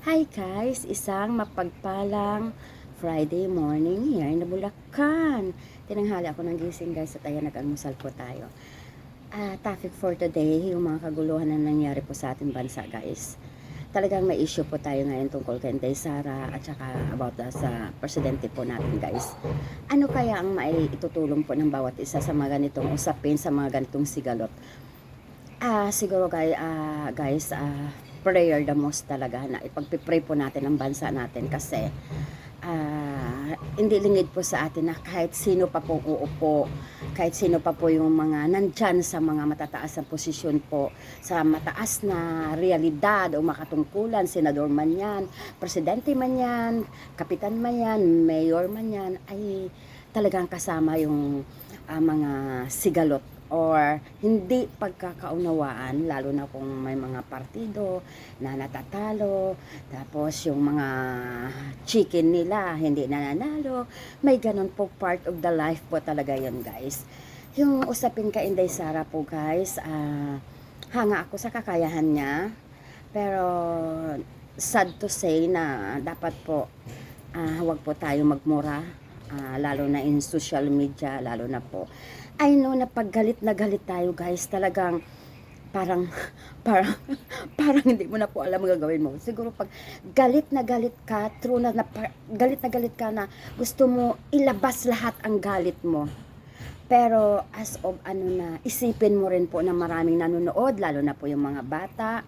Hi guys, isang mapagpalang Friday morning here in Bulacan. Tinanghali ako ng gising guys at ayan nag-almusal po tayo. Ah, topic for today, yung mga kaguluhan na nangyari po sa ating bansa guys. Talagang may issue po tayo ngayon tungkol kay Inday Sara at saka about the, sa presidente po natin guys. Ano kaya ang maitutulong po ng bawat isa sa mga ganitong usapin, sa mga ganitong sigalot? Ah, siguro guys, ah, guys, ah, prayer the most talaga na ipagpipray po natin ang bansa natin kasi ah, hindi lingid po sa atin na kahit sino pa po uupo, kahit sino pa po yung mga nandyan sa mga matataas na posisyon po, sa mataas na realidad o makatungkulan, senador man yan, presidente man yan, kapitan man yan, mayor man yan, ay talagang kasama yung ah, mga sigalot or hindi pagkakaunawaan lalo na kung may mga partido na natatalo. Tapos yung mga chicken nila hindi nananalo. May ganun po part of the life po talaga yun guys. Yung usapin ka Inday Sara po guys ah, hanga ako sa kakayahan niya. Pero sad to say na dapat po ah, huwag po tayo magmura ah, lalo na in social media lalo na po I know na pag galit na galit tayo guys, talagang parang parang parang hindi mo na po alam ang gagawin mo. Siguro pag galit na galit ka, true na, na pa- galit na galit ka na gusto mo ilabas lahat ang galit mo. Pero as of ano na, isipin mo rin po na maraming nanonood, lalo na po yung mga bata.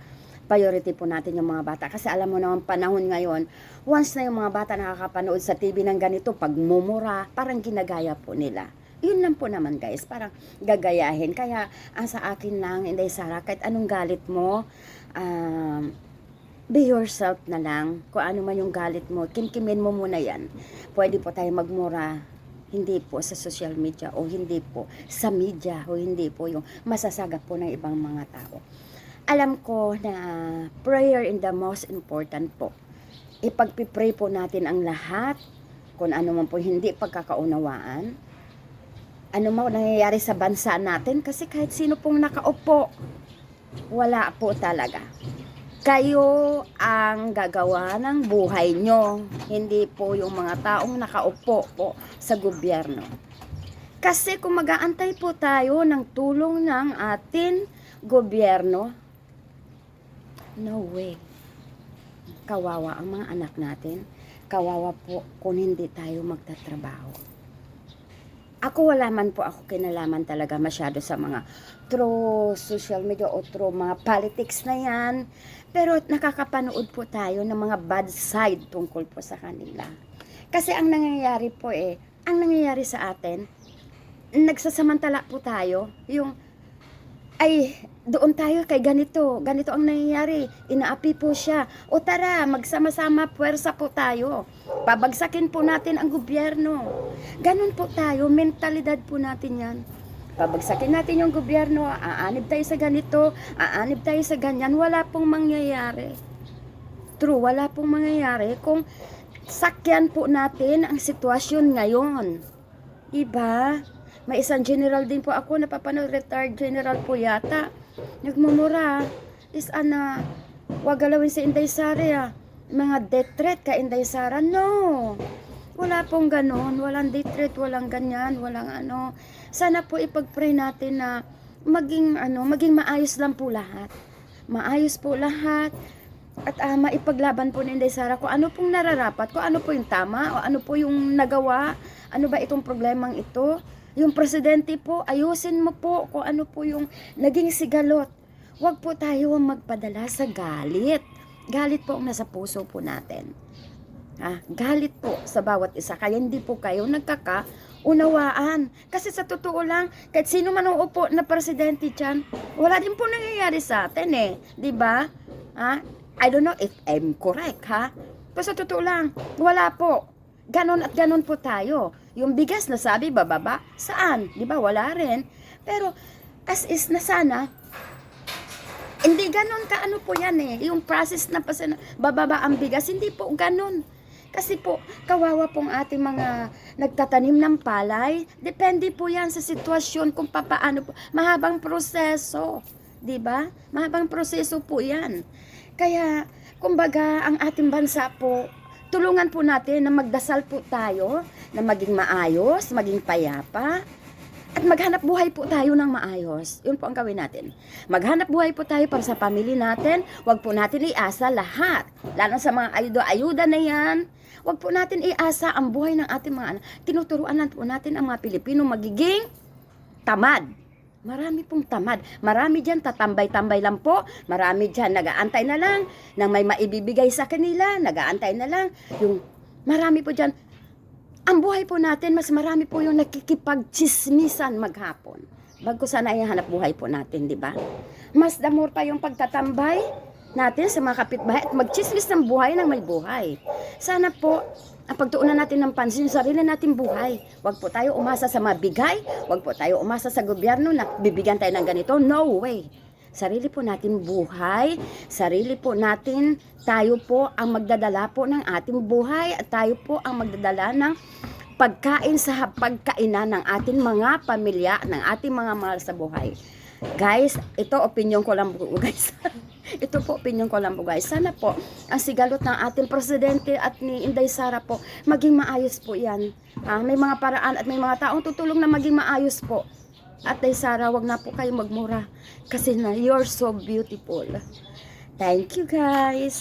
Priority po natin yung mga bata. Kasi alam mo naman panahon ngayon, once na yung mga bata nakakapanood sa TV ng ganito, pagmumura, parang ginagaya po nila yun lang po naman guys, parang gagayahin. Kaya ang sa akin lang, Inday Sara, kahit anong galit mo, um, be yourself na lang. Kung ano man yung galit mo, kimkimin mo muna yan. Pwede po tayo magmura, hindi po sa social media o hindi po sa media o hindi po yung masasagap po ng ibang mga tao. Alam ko na prayer in the most important po. Ipagpipray po natin ang lahat kung ano man po hindi pagkakaunawaan ano mo nangyayari sa bansa natin kasi kahit sino pong nakaupo, wala po talaga. Kayo ang gagawa ng buhay nyo, hindi po yung mga taong nakaupo po sa gobyerno. Kasi kung mag-aantay po tayo ng tulong ng atin gobyerno, no way. Kawawa ang mga anak natin. Kawawa po kung hindi tayo magtatrabaho. Ako wala man po ako kinalaman talaga masyado sa mga through social media o through mga politics na yan. Pero nakakapanood po tayo ng mga bad side tungkol po sa kanila. Kasi ang nangyayari po eh, ang nangyayari sa atin, nagsasamantala po tayo, yung ay doon tayo kay ganito, ganito ang nangyayari, inaapi po siya. O tara, magsama-sama, puwersa po tayo. Pabagsakin po natin ang gobyerno. Ganun po tayo, mentalidad po natin yan. Pabagsakin natin yung gobyerno, aanib tayo sa ganito, aanib tayo sa ganyan, wala pong mangyayari. True, wala pong mangyayari kung sakyan po natin ang sitwasyon ngayon. Iba? May isang general din po ako, napapanood, retired general po yata. Nagmumura, is ana, wag galawin si Inday Sara ah. Mga death threat ka Inday Sara. No! Wala pong ganon, walang death threat, walang ganyan, walang ano. Sana po ipag-pray natin na maging ano, maging maayos lang po lahat. Maayos po lahat. At uh, maipaglaban po ni Inday Sara kung ano pong nararapat, kung ano po yung tama, o ano po yung nagawa, ano ba itong problemang ito. Yung presidente po, ayusin mo po kung ano po yung naging sigalot. Huwag po tayo magpadala sa galit. Galit po ang nasa puso po natin. Ha? Galit po sa bawat isa. Kaya hindi po kayo nagkakaunawaan. Kasi sa totoo lang, kahit sino man ang upo na presidente dyan, wala din po nangyayari sa atin eh. Ba? Ha? I don't know if I'm correct, ha? Pero sa totoo lang, wala po. Ganon at ganon po tayo. Yung bigas na sabi bababa, saan? Di ba? Wala rin. Pero as is na sana, hindi ganon ka ano po yan eh. Yung process na pa bababa ang bigas, hindi po ganon. Kasi po, kawawa pong ating mga nagtatanim ng palay. Depende po yan sa sitwasyon kung papaano po. Mahabang proseso. 'di ba? Mahabang proseso po 'yan. Kaya Kumbaga, ang ating bansa po, tulungan po natin na magdasal po tayo, na maging maayos, maging payapa, at maghanap buhay po tayo ng maayos. Yun po ang gawin natin. Maghanap buhay po tayo para sa pamilya natin. Huwag po natin iasa lahat. Lalo sa mga ayuda-ayuda na yan. Huwag po natin iasa ang buhay ng ating mga anak. Tinuturuan na po natin ang mga Pilipino magiging tamad. Marami pong tamad. Marami dyan tatambay-tambay lang po. Marami dyan nagaantay na lang nang may maibibigay sa kanila. Nagaantay na lang. Yung marami po dyan. Ang buhay po natin, mas marami po yung nakikipagchismisan maghapon. Bago sana ay hanap buhay po natin, di ba? Mas damor pa yung pagtatambay natin sa mga kapitbahay at magchismis ng buhay ng may buhay. Sana po, ang pagtuunan natin ng pansin sa sarili natin buhay. Huwag po tayo umasa sa mabigay. Huwag po tayo umasa sa gobyerno na bibigyan tayo ng ganito. No way. Sarili po natin buhay. Sarili po natin, tayo po ang magdadala po ng ating buhay at tayo po ang magdadala ng pagkain sa pagkainan ng ating mga pamilya, ng ating mga mahal sa buhay. Guys, ito opinion ko lang po guys. Ito po opinion ko lang po guys. Sana po ang sigalot ng ating presidente at ni Inday Sara po maging maayos po 'yan. Ah, may mga paraan at may mga taong tutulong na maging maayos po. At Day Sara, wag na po kayo magmura kasi na you're so beautiful. Thank you guys.